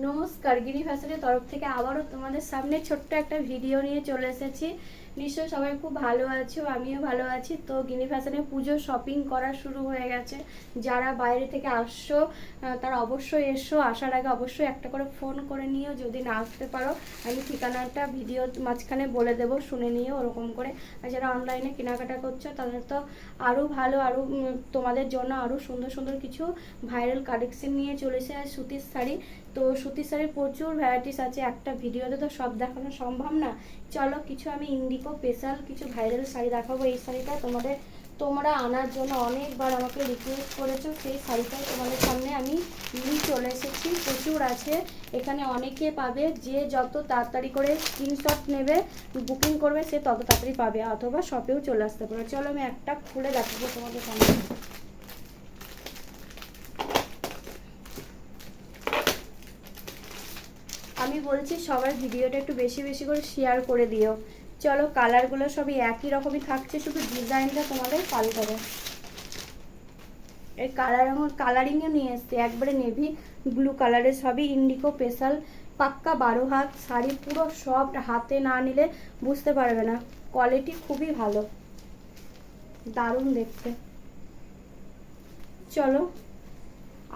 নমস্কার গিরি ফ্যাশনের তরফ থেকে আবারও তোমাদের সামনে ছোট্ট একটা ভিডিও নিয়ে চলে এসেছি। নিশ্চয়ই সবাই খুব ভালো আছো, আমিও ভালো আছি। তো গিনি ফ্যাশনে পুজো শপিং করা শুরু হয়ে গেছে। যারা বাইরে থেকে আসছো তারা অবশ্যই এসো। আসার আগে অবশ্যই একটা করে ফোন করে নিও, যদি না আসতে পারো, আমি ঠিকানাটা ভিডিও মাঝখানে বলে দেবো, শুনে নিও ওরকম করে। আর যারা অনলাইনে কেনাকাটা করছ, তাদের তো আরও ভালো আরও তোমাদের জন্য আরও সুন্দর সুন্দর কিছু ভাইরাল কালেকশন নিয়ে চলেছে আর সুতির শাড়ি। তো সুতির শাড়ির প্রচুর ভ্যারাইটিস আছে, একটা ভিডিওতে তো সব দেখানো সম্ভব না। চলো, কিছু আমি ইন্ডিকো স্পেশাল কিছু ভাইরাল শাড়ি দেখাবো। এই শাড়িটা তোমাদের, তোমরা আনার জন্য অনেকবার আমাকে রিকোয়েস্ট করেছ। সেই শাড়িটাই তোমাদের সামনে আমি নিয়ে চলে এসেছি। প্রচুর আছে। এখানে অনেকে পাবে। যে যত তাড়াতাড়ি করে স্ক্রিনশট নেবে বুকিং করবে, সে তত তাড়াতাড়ি পাবে অথবা শপেও চলে আসতে পারে চলো আমি একটা খুলে দেখাবো তোমাদের সামনে। আমি বলছি সবার ভিডিওটা একটু বেশি বেশি করে শেয়ার করে দিও। চলো কালারগুলো সবই একই রকমই থাকছে, শুধু ডিজাইনটা তোমাদের পাল্টাবে এর কালার আমার কালারিংও নিয়ে এসছে, একবারে নেভি ব্লু কালারের সবই ইন্ডিকো স্পেশাল পাক্কা বারো হাত, শাড়ি পুরো সফট হাতে না নিলে বুঝতে পারবে না। কোয়ালিটি খুবই ভালো। দারুণ দেখতে। চলো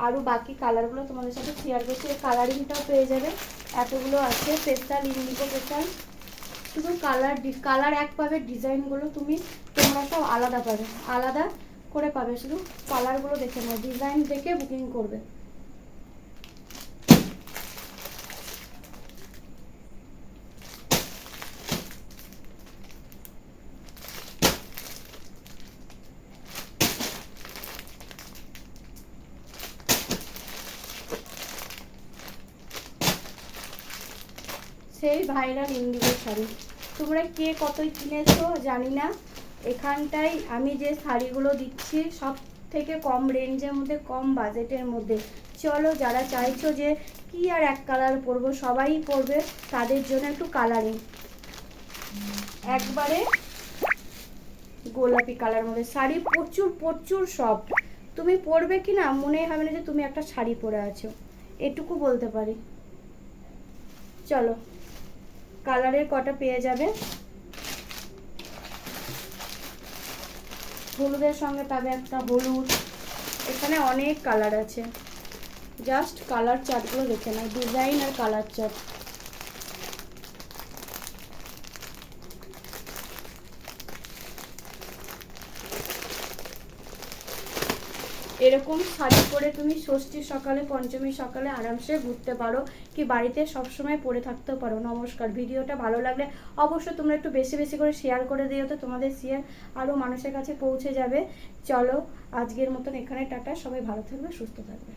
আরও বাকি কালারগুলো তোমাদের সাথে শেয়ার করছি। কালারিংটাও পেয়ে যাবে। এতগুলো আছে স্পেশাল ইন্ডিগো স্পেশাল শুধু কালার কালার এক পাবে ডিজাইনগুলো তুমি, তোমরা সব আলাদা পাবে, আলাদা করে পাবে, শুধু কালারগুলো দেখে নাও ডিজাইন দেখে বুকিং করবে। সেই ভাইরাল ইন্ডিগো শাড়ি। তোমরা কে কতই কিনেছো জানি না। এখানটায় আমি যে শাড়িগুলো দিচ্ছি সব থেকে কম রেঞ্জের মধ্যে, কম বাজেটের মধ্যে। চলো যারা চাইছো যে কি আর এক কালার পরবো, সবাই পরবে, তাদের জন্য একটু কালারিং একবারে গোলাপি কালার মধ্যে। শাড়ি প্রচুর প্রচুর সব তুমি পরবে কি না, মনে হবে না যে তুমি একটা শাড়ি পরে আছো। এটুকু বলতে পারি। চলো। কালারের কটা পেয়ে যাবে? হলুদের সঙ্গে পাবে একটা হলুদ। এখানে অনেক কালার আছে। জাস্ট কালার চার্টগুলো দেখে নাও, ডিজাইন আর কালার চার্ট। এরকম শাড়ি পরে তুমি ষষ্ঠীর সকালে, পঞ্চমী সকালে আরামসে ঘুরতে পারো কি বাড়িতে সবসময় পরে থাকতেও পারো। নমস্কার। ভিডিওটা ভালো লাগলে অবশ্যই তোমরা একটু বেশি বেশি করে শেয়ার করে দিও তো তোমাদের শেয়ার আরও মানুষের কাছে পৌঁছে যাবে। চলো আজকের মতন এখানে টাটা। সবাই ভালো থাকবে, সুস্থ থাকবে।